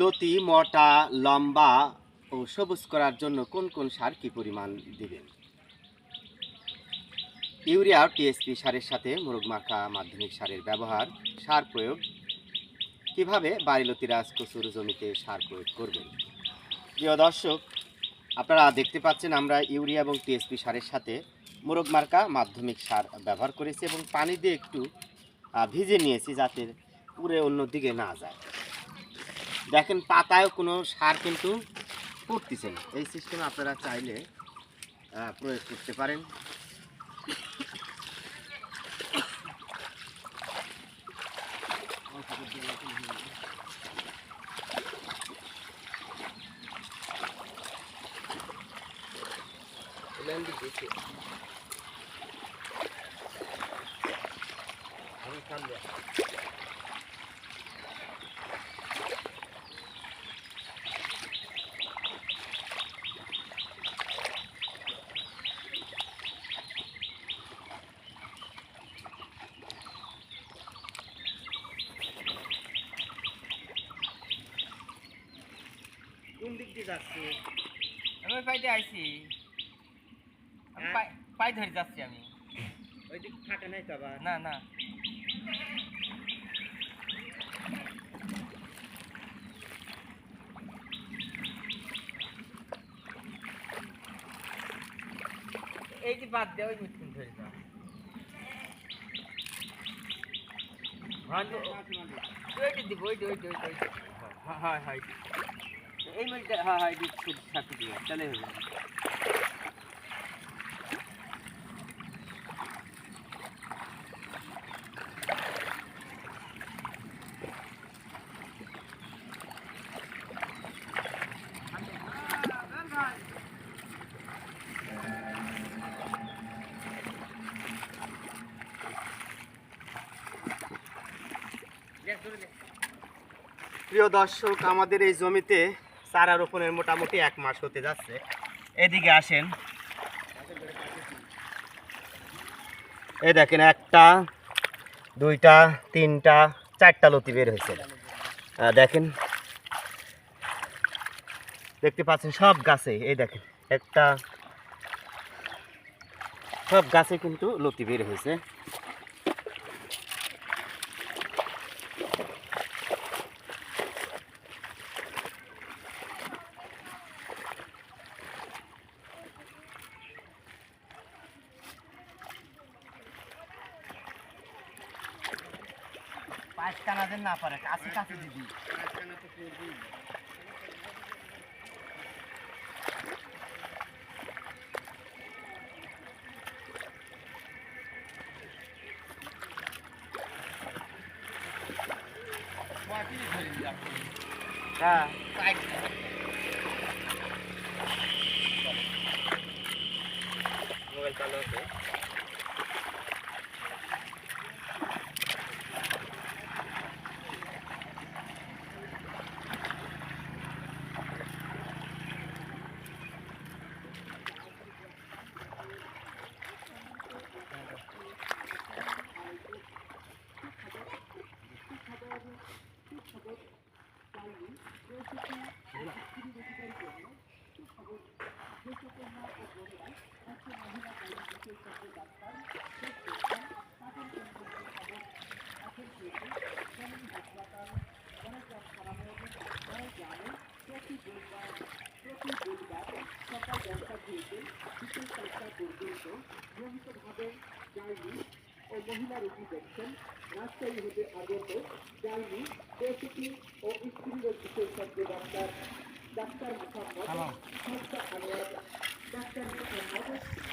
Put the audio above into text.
লতি, মোটা, লম্বা ও সবুজ করার জন্য কোন কোন সার কি পরিমাণ দিবেন? ইউরিয়া টিএসপি সারের সাথে মোরগ মাখা মাধ্যমিক সারের ব্যবহার, সার প্রয়োগ। কীভাবে বাড়িলতিরাজ কচুর জমিতে সার প্রয়োগ করবেন? প্রিয় দর্শক, আপনারা দেখতে পাচ্ছেন আমরা ইউরিয়া এবং টিএসপি সারের সাথে মোরগ মার্কা মাধ্যমিক সার ব্যবহার করেছি এবং পানি দিয়ে একটু ভিজে নিয়েছি যাতে পুরে অন্যদিকে না যায়। দেখেন পাতায় কোনো সার কিন্তু পড়তেছে না। এই সিস্টেমে আপনারা চাইলে প্রয়োগ করতে পারেন। কোন দিয়ে যাচ্ছে। আমি পাইতে আইছি। আমি হ্যাঁ? পাই- পাই ধরে যাচ্ছি আমি। ওই দিক ফাঁকা নাই তো আবার। না না। এই যে বাদ দেওয়া ওই মিটকুন ধরে যাও হ্যাঁ ওইটা দিব ওইটা ওইটা ওইটা ওইটা। হ্যাঁ হ্যাঁ হ্যাঁ। এই মিলটা হ্যাঁ হ্যাঁ খুব তাহলে হয়ে যাবে। প্রিয় দর্শক আমাদের এই জমিতে চারা রোপণের মোটামুটি এক মাস হতে যাচ্ছে। এদিকে আসেন। এই দেখেন, একটা, দুইটা, তিনটা, চারটা লতি বের হয়েছে। দেখেন। দেখতে পাচ্ছেন সব গাছে, এই দেখেন, একটা, সব গাছে কিন্তু লতি বের হয়েছে। পাঁচ টানাদের না পারে কাছে কাছে দিদি হ্যাঁ। মোবাইল চালু আছে। ও মহিলা রোগী দেখছেন রাজশাহী হতে আগত জার্নি প্রসূতি ও স্ত্রী চিকিৎসক doctor Dr. Muhammad. Dr. Muhammad.